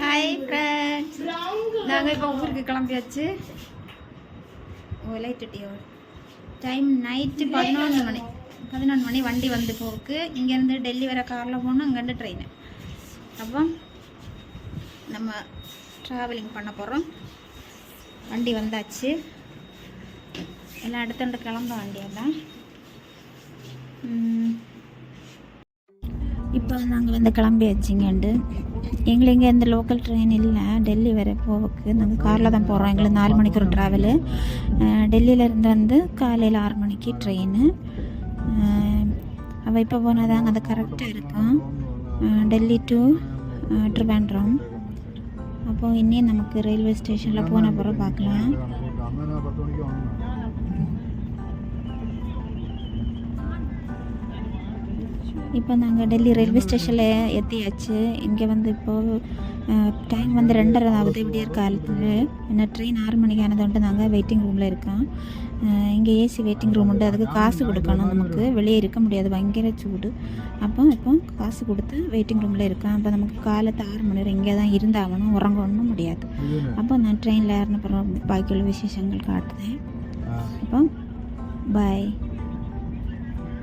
Hi friends நாங்கள் இப்போ ஊருக்கு கிளம்பியாச்சு. ஓ லைட் டைம் நைட்டு பதினொன்று மணி. பதினொன்று மணி வண்டி வந்து போக்கு இங்கேருந்து டெல்லி வர காரில் போகணும் அங்கேருந்து ட்ரெயின் அப்போ நம்ம ட்ராவலிங் பண்ண போகிறோம் வண்டி வந்தாச்சு. எல்லாம் அடுத்தண்டு கிளம்ப வண்டியெல்லாம் இப்போ நாங்கள் வந்து கிளம்பியாச்சுங்கண்டு எங்களுக்கு இங்கே இந்த லோக்கல் ட்ரெயின் இல்லை டெல்லி வரை போவக்கு. நாங்கள் காரில் தான் போகிறோம் எங்களுக்கு நாலு மணிக்கு ஒரு ட்ராவலு டெல்லியிலேருந்து வந்து காலையில் ஆறு மணிக்கு ட்ரெயின் அவள் இப்போ போனால் தாங்க அது கரெக்டாக இருக்கும் டெல்லி டு ட்ரிவாண்ட்ரம் அப்போது இன்னும் நமக்கு ரயில்வே ஸ்டேஷனில் போன பிறகு பார்க்கலாம். இப்போ நாங்கள் டெல்லி ரயில்வே ஸ்டேஷனில் எத்தியாச்சு. இங்கே வந்து இப்போது டைம் வந்து ரெண்டரை ஆகுது. விடியற் காலத்தில். என்ன ட்ரெயின் ஆறு மணிக்கு ஆனதுன்ட்டு நாங்கள் வெயிட்டிங் ரூமில் இருக்கோம். இங்கே ஏசி வெயிட்டிங் ரூம் உண்டு. அதுக்கு காசு கொடுக்கணும் நமக்கு. வெளியே இருக்க முடியாது. பயங்கர சூடு. அப்போ இப்போ காசு கொடுத்து வெயிட்டிங் ரூமில் இருக்கோம். அப்போ நமக்கு காலத்து ஆறு மணி வரை இங்கே தான் இருந்தாகணும். உறங்கணும் முடியாது. அப்போ நான் ட்ரெயினில் ஏறின பிறகு பாக்கியுள்ள விசேஷங்கள் காட்டுதேன் அப்போ பாய்